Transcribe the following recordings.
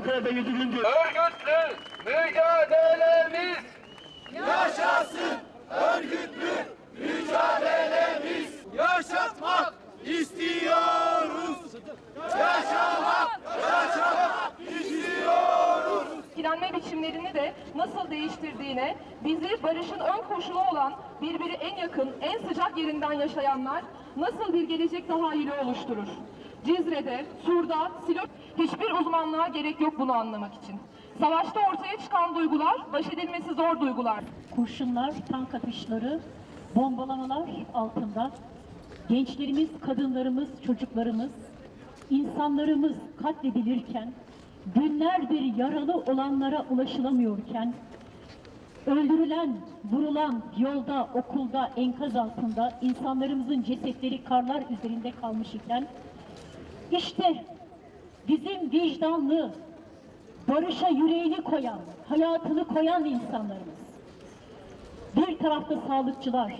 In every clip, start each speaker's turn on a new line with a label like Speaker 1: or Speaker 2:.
Speaker 1: Ankara'da 7.
Speaker 2: Örgütlü mücadelemiz
Speaker 3: Yaşasın örgütlü mücadelemiz. Yaşatmak istiyoruz. Yaşamak, yaşamak istiyoruz.
Speaker 4: etkilenme biçimlerini de nasıl değiştirdiğine, bizi barışın ön koşulu olan birbiri en yakın, en sıcak yerinden yaşayanlar nasıl bir gelecek tahayyülü oluşturur? Cizre'de, Sur'da, Silop hiçbir uzmanlığa gerek yok bunu anlamak için. Savaşta ortaya çıkan duygular baş edilmesi zor duygular.
Speaker 5: kurşunlar, tank atışları, bombalamalar altında gençlerimiz, kadınlarımız, çocuklarımız, insanlarımız katledilirken, günlerdir yaralı olanlara ulaşılamıyorken, öldürülen, vurulan yolda, okulda, enkaz altında insanlarımızın cesetleri karlar üzerinde kalmış iken, işte bizim vicdanlı, barışa yüreğini koyan, hayatını koyan insanlarımız. Bir tarafta sağlıkçılar,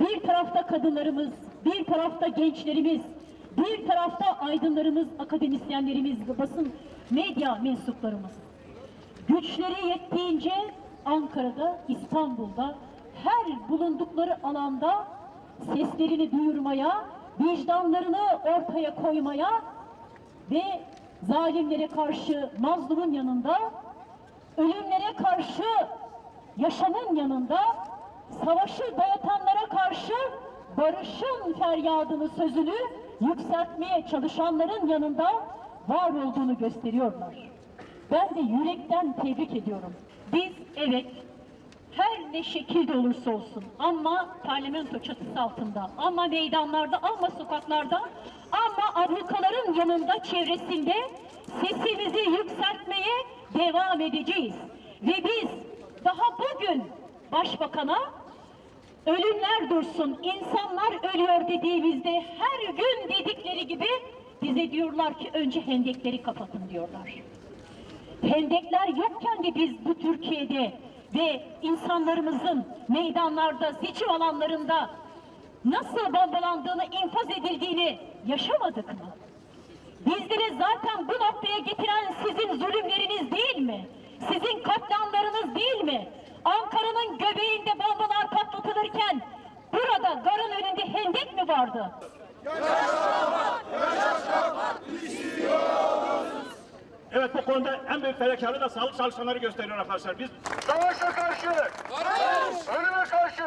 Speaker 5: bir tarafta kadınlarımız, bir tarafta gençlerimiz, bir tarafta aydınlarımız, akademisyenlerimiz basın medya mensuplarımız. Güçleri yettiğince Ankara'da, İstanbul'da, her bulundukları alanda seslerini duyurmaya, vicdanlarını ortaya koymaya ve zalimlere karşı mazlumun yanında, ölümlere karşı yaşamın yanında, savaşı dayatanlara karşı barışın feryadını, sözünü yükseltmeye çalışanların yanında var olduğunu gösteriyorlar. Ben de yürekten tebrik ediyorum. Biz evet her ne şekilde olursa olsun ama parlamento çatısı altında, ama meydanlarda, ama sokaklarda, ama ablukaların yanında, çevresinde sesimizi yükseltmeye devam edeceğiz. Ve biz daha bugün başbakana ölümler dursun, insanlar ölüyor dediğimizde her gün dedikleri gibi bize diyorlar ki önce hendekleri kapatın diyorlar. Hendekler yokken de biz bu Türkiye'de ve insanlarımızın meydanlarda, seçim alanlarında nasıl bombalandığını, infaz edildiğini yaşamadık mı? Bizleri zaten bu noktaya getiren sizin zulümleriniz değil mi? Sizin katliamlarınız değil mi? Ankara'nın göbeğinde bombalar patlatılırken burada garın önünde hendek mi vardı?
Speaker 1: Evet bu konuda en büyük fedakarlığı da sağlık çalışanları gösteriyor arkadaşlar. Biz
Speaker 2: savaşa karşı, ölüme karşı,